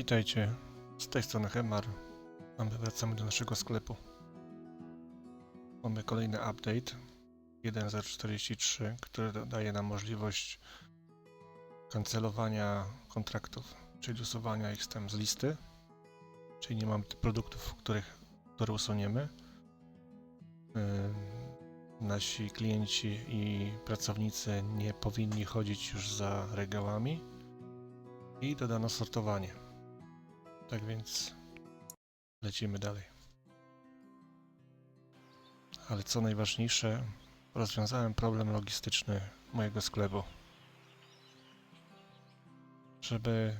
Witajcie, z tej strony Hemar. A my wracamy do naszego sklepu. Mamy kolejny update 1.043, który da- daje nam możliwość kancelowania kontraktów, czyli usuwania ich z listy. Czyli nie mamy produktów, których, które usuniemy. Nasi klienci i pracownicy nie powinni chodzić już za regałami i dodano sortowanie. Tak więc lecimy dalej. Ale co najważniejsze, rozwiązałem problem logistyczny mojego sklepu. Żeby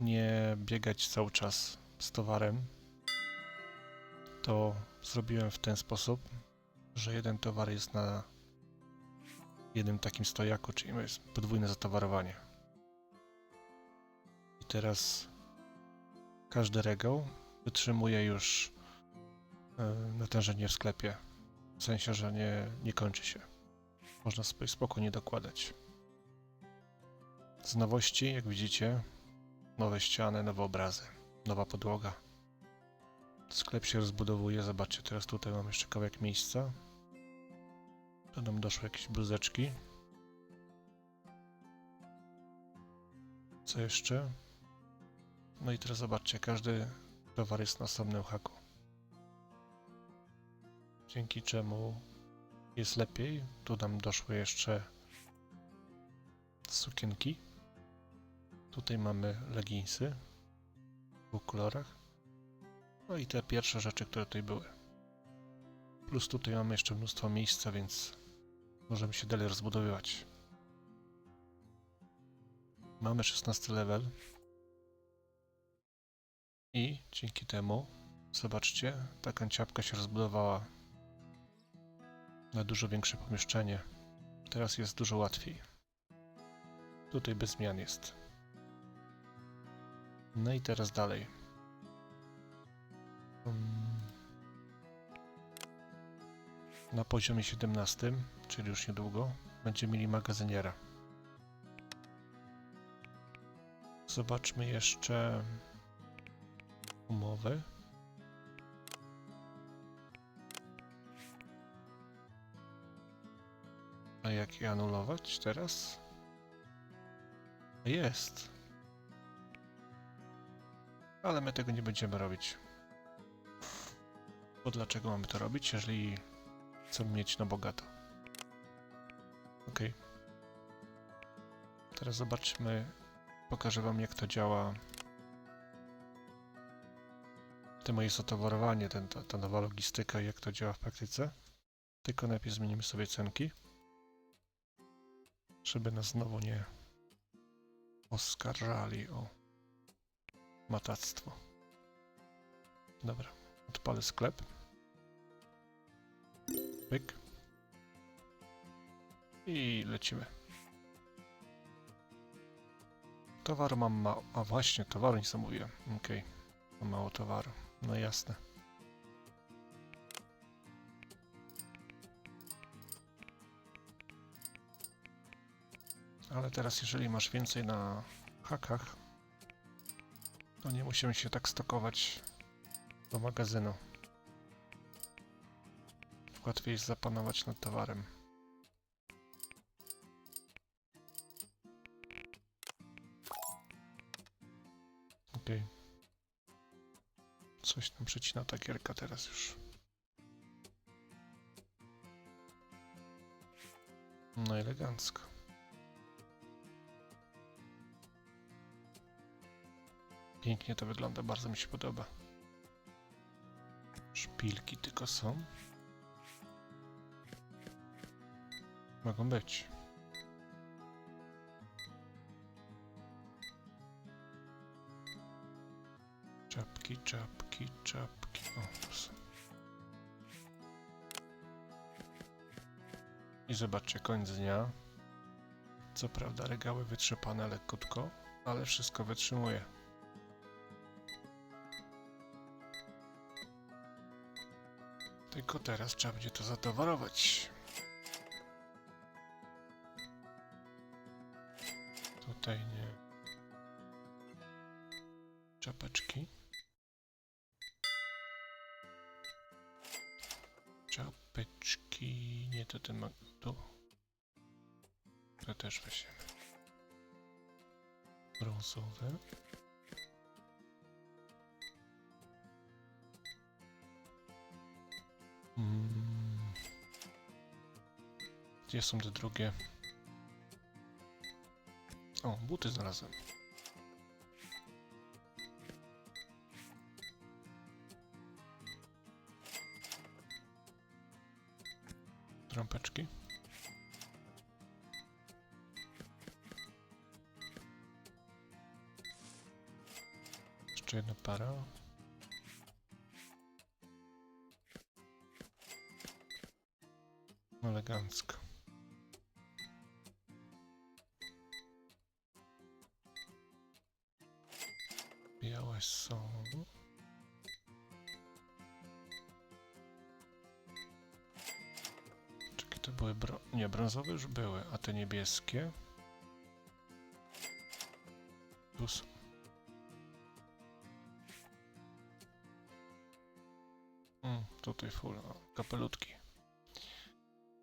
nie biegać cały czas z towarem, to zrobiłem w ten sposób, że jeden towar jest na jednym takim stojaku, czyli jest podwójne zatowarowanie. I teraz każdy regał wytrzymuje już e, natężenie w sklepie. W sensie, że nie, nie kończy się. Można sobie spokojnie dokładać. Z nowości, jak widzicie, nowe ściany, nowe obrazy, nowa podłoga. Sklep się rozbudowuje. Zobaczcie, teraz tutaj mam jeszcze kawałek miejsca. Tu nam doszły jakieś bluzeczki. Co jeszcze? No i teraz zobaczcie, każdy towar jest na osobnym haku. Dzięki czemu jest lepiej. Tu nam doszły jeszcze sukienki. Tutaj mamy leginsy w dwóch kolorach. No i te pierwsze rzeczy, które tutaj były. Plus tutaj mamy jeszcze mnóstwo miejsca, więc możemy się dalej rozbudowywać. Mamy 16 level. I dzięki temu, zobaczcie, ta kanciapka się rozbudowała na dużo większe pomieszczenie. Teraz jest dużo łatwiej. Tutaj bez zmian jest. No i teraz dalej. Na poziomie 17, czyli już niedługo, będziemy mieli magazyniera. Zobaczmy jeszcze umowy. A jak je anulować teraz? Jest. Ale my tego nie będziemy robić. Bo dlaczego mamy to robić, jeżeli chcemy mieć na bogato? Ok. Teraz zobaczmy, pokażę wam jak to działa to moje zatowarowanie, ten, ta, ta nowa logistyka, jak to działa w praktyce. Tylko najpierw zmienimy sobie cenki, żeby nas znowu nie oskarżali o matactwo. Dobra, odpalę sklep. Pyk. I lecimy. Towar mam mało. A właśnie, towaru nie zamówiłem. Okej, mam mało towaru. No jasne. Ale teraz, jeżeli masz więcej na hakach, to nie musimy się tak stokować do magazynu. Łatwiej jest zapanować nad towarem. Okej. Coś tam przecina ta gierka teraz już. No elegancko. Pięknie to wygląda, bardzo mi się podoba. Szpilki tylko są. Mogą być. Czapki, czapki, czapki. O. I zobaczcie, koniec dnia. Co prawda regały wytrzepane lekkutko, ale wszystko wytrzymuje. Tylko teraz trzeba będzie to zatowarować. Tutaj nie. Czapeczki. Czapeczki. Nie, to ten ma... Tu. To też weźmiemy. Brązowe. Mm. Gdzie są te drugie? O, buty znalazłem. Trąpeczki. Jeszcze jedna para. Elegancko. Białe są. Były. Nie, brązowe już były, a te niebieskie? Są. Mm, tutaj full. O, kapelutki.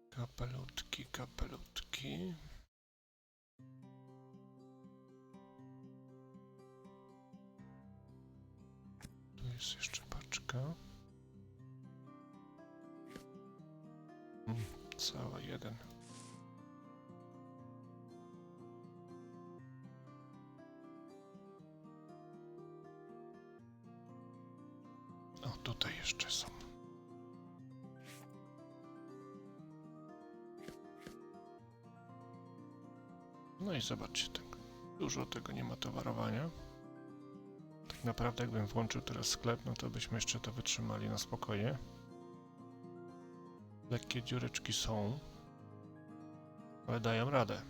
Kapelutki, kapelutki. Tu jest jeszcze paczka. Mm, cała jeden. O, tutaj jeszcze są. No i zobaczcie, tak dużo tego nie ma towarowania. Tak naprawdę jakbym włączył teraz sklep, no to byśmy jeszcze to wytrzymali na spokojnie. Lekkie dziureczki są, ale dają radę.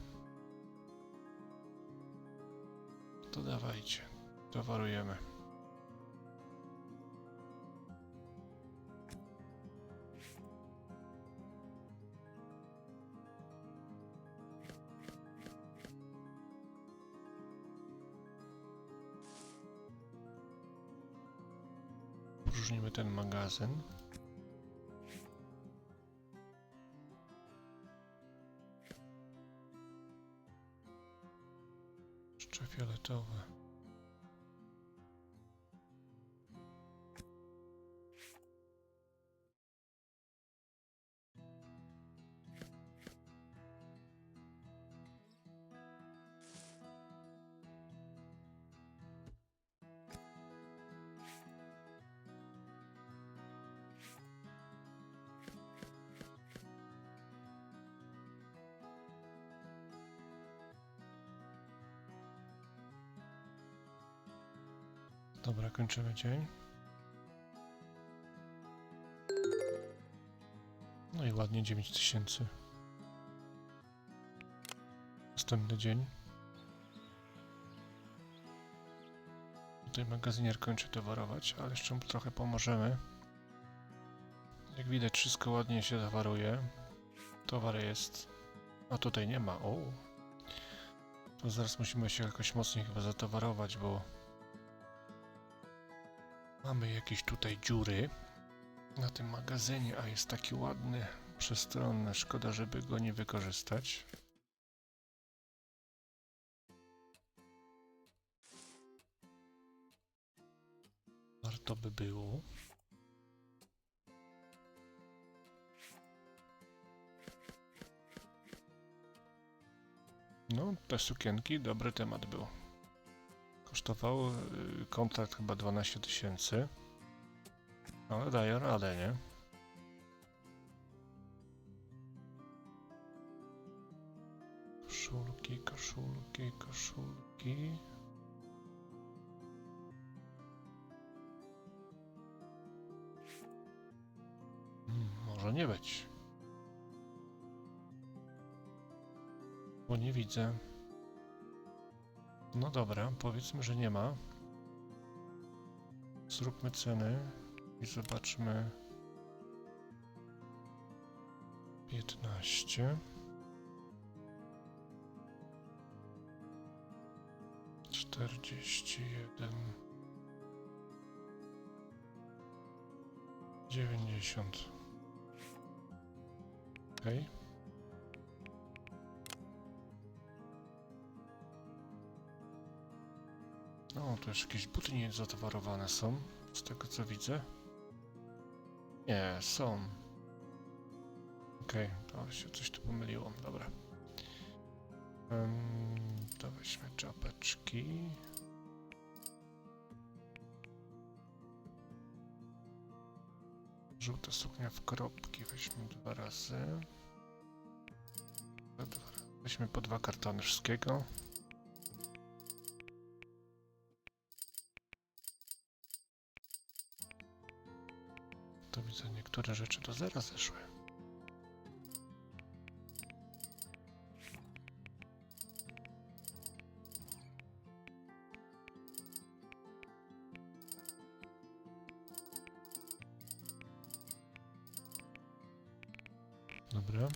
To dawajcie, towarujemy. Próżnimy ten magazyn. Jeszcze. Dobra, kończymy dzień. No i ładnie 9000. Następny dzień. Tutaj magazynier kończy towarować, ale jeszcze mu trochę pomożemy. Jak widać wszystko ładnie się towaruje. Towar jest. A tutaj nie ma. O. To zaraz musimy się jakoś mocniej chyba zatowarować, bo Mamy jakieś tutaj dziury na tym magazynie, a jest taki ładny, przestronny. Szkoda, żeby go nie wykorzystać. Warto by było. No, te sukienki, dobry temat był. Kosztował y, kontrakt chyba 12 tysięcy. Ale daje radę, nie? Koszulki, koszulki, koszulki. Hmm, może nie być. Bo nie widzę. No dobra, powiedzmy, że nie ma. Zróbmy ceny i zobaczmy. 15. 41. 90. Okej. Okay. No, już jakieś buty niezatowarowane są, z tego co widzę. Nie, są. Okej, to się coś tu pomyliło, dobra. Um, to weźmy czapeczki. Żółta suknia w kropki weźmy dwa razy. Weźmy po dwa kartony wszystkiego. To widzę, niektóre rzeczy do zera zeszły. Dobra.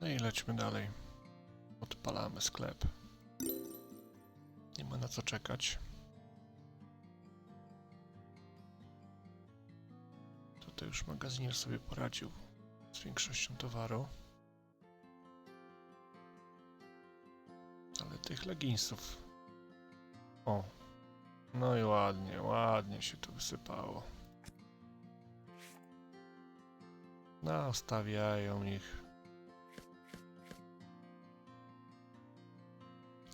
No i lećmy dalej. Odpalamy sklep. Na co czekać. Tutaj już magazynier sobie poradził z większością towaru. Ale tych leginsów. O, no i ładnie, ładnie się to wysypało. Nastawiają ich.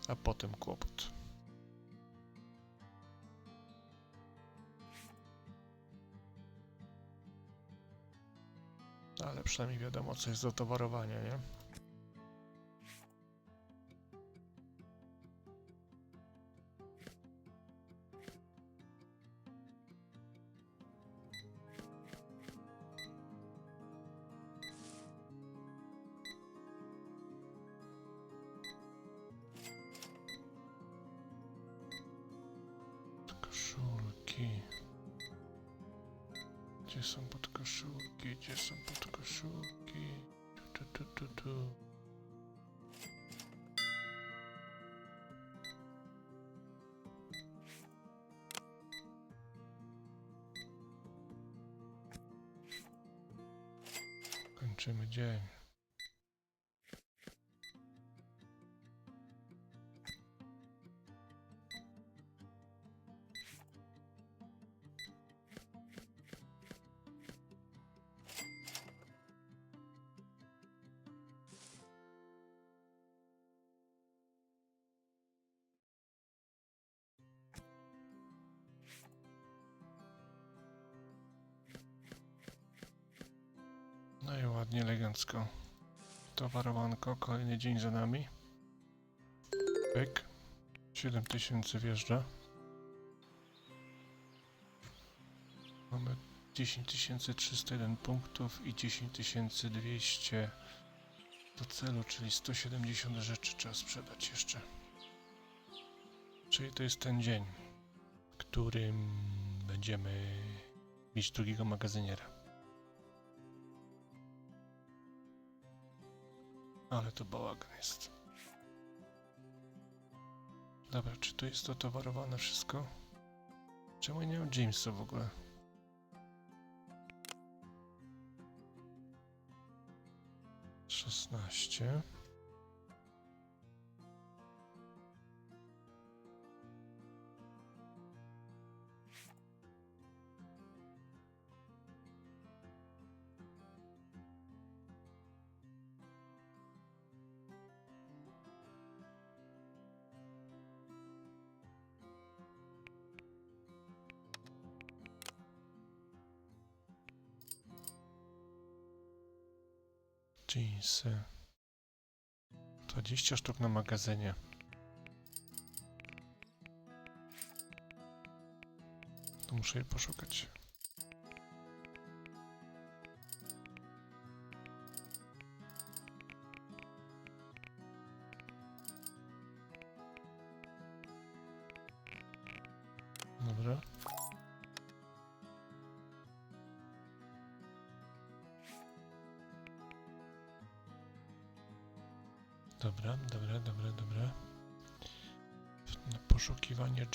A potem kłopot. Przynajmniej wiadomo, co jest do towarowania, nie? Gdzie są podkoszulki? Gdzie są podkoszulki? Tu, tu, tu, tu, tu. Kończymy dzień. Elegancko. Towarowanko, kolejny dzień za nami. Pyk. 7000 wjeżdża. Mamy 10301 punktów i 10200 do celu, czyli 170 rzeczy trzeba sprzedać jeszcze. Czyli to jest ten dzień, w którym będziemy mieć drugiego magazyniera. Ale to bałagan jest. Dobra, czy tu jest to towarowane wszystko? Czemu nie mam Jamesa w ogóle? Szesnaście. 20 sztuk na magazynie. To muszę je poszukać.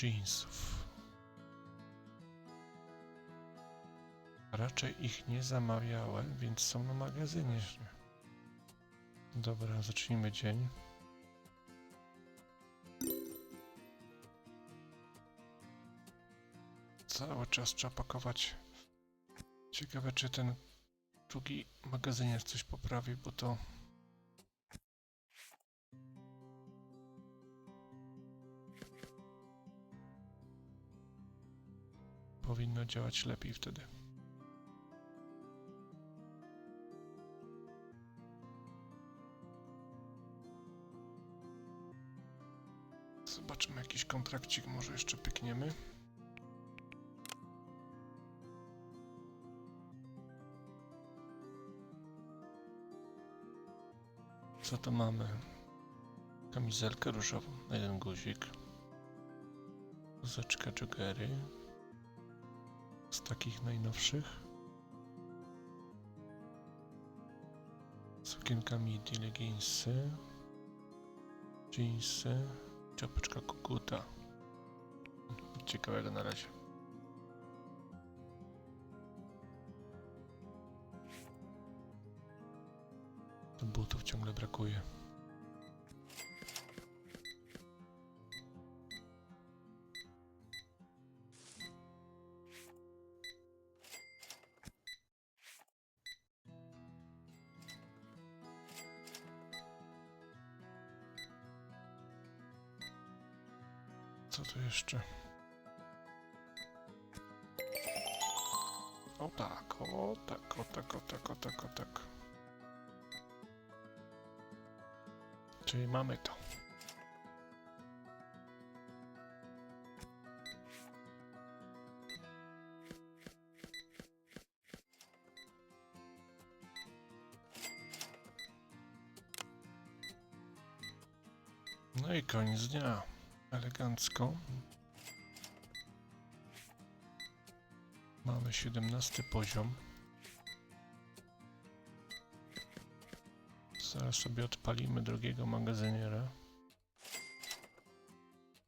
Jeansów. Raczej ich nie zamawiałem, więc są na magazynie. Dobra, zacznijmy dzień. Cały czas trzeba pakować. Ciekawe, czy ten drugi magazynier coś poprawi, bo to działać lepiej wtedy. Zobaczymy jakiś kontrakcik, może jeszcze pykniemy. Co to mamy? Kamizelkę różową jeden guzik. Kuzeczka joggery. Z takich najnowszych. Sukienka midi, leginsy. Jeansy. Czapeczka. Nic Ciekawego na razie. Butów ciągle brakuje. Co tu jeszcze? O tak, o tak, o tak, o tak, o tak, o tak. Czyli mamy to. No i koniec dnia. Elegancko. Mamy 17 poziom. Zaraz sobie odpalimy drugiego magazyniera.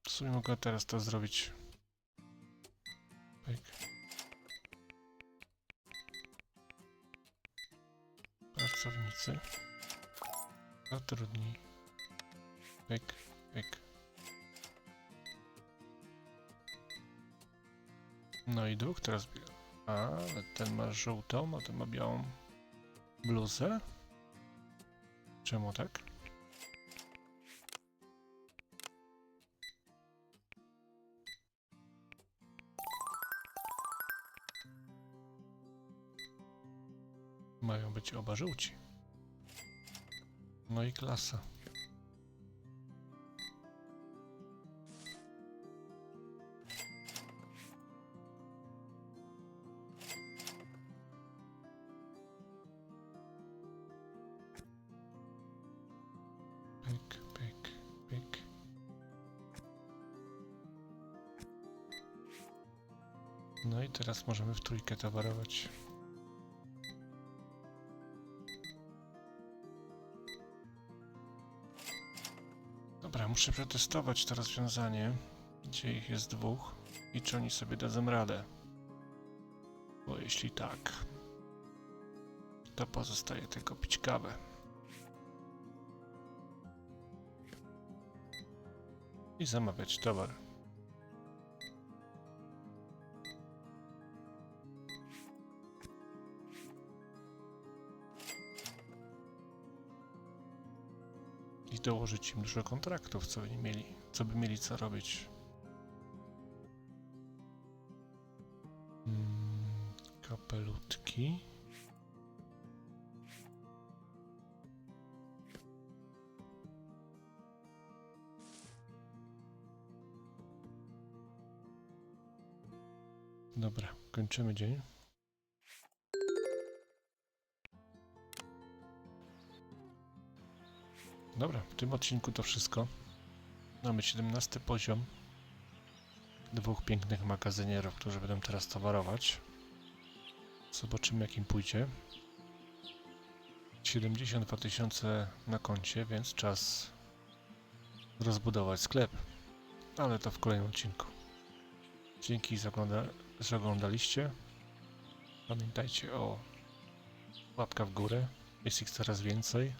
W sumie mogę teraz to zrobić. Pyk. Pracownicy. Zatrudnij. No i dwóch teraz. bie- A, ten ma żółtą, a ten ma białą bluzę. Czemu tak? Mają być oba żółci. No i klasa. No i teraz możemy w trójkę towarować. Dobra, muszę przetestować to rozwiązanie, gdzie ich jest dwóch i czy oni sobie dadzą radę. Bo jeśli tak, to pozostaje tylko pić kawę. i zamawiać towar. Dołożyć im dużo kontraktów, co by mieli, co by mieli co robić. Mm, kapelutki. Dobra, kończymy dzień. Dobra, w tym odcinku to wszystko. Mamy 17 poziom. Dwóch pięknych magazynierów, którzy będą teraz towarować. Zobaczymy jak im pójdzie. 72 tysiące na koncie, więc czas rozbudować sklep. ale to w kolejnym odcinku. Dzięki że oglądaliście. Pamiętajcie o łapka w górę, jest ich coraz więcej,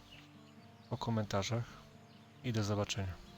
o komentarzach i do zobaczenia.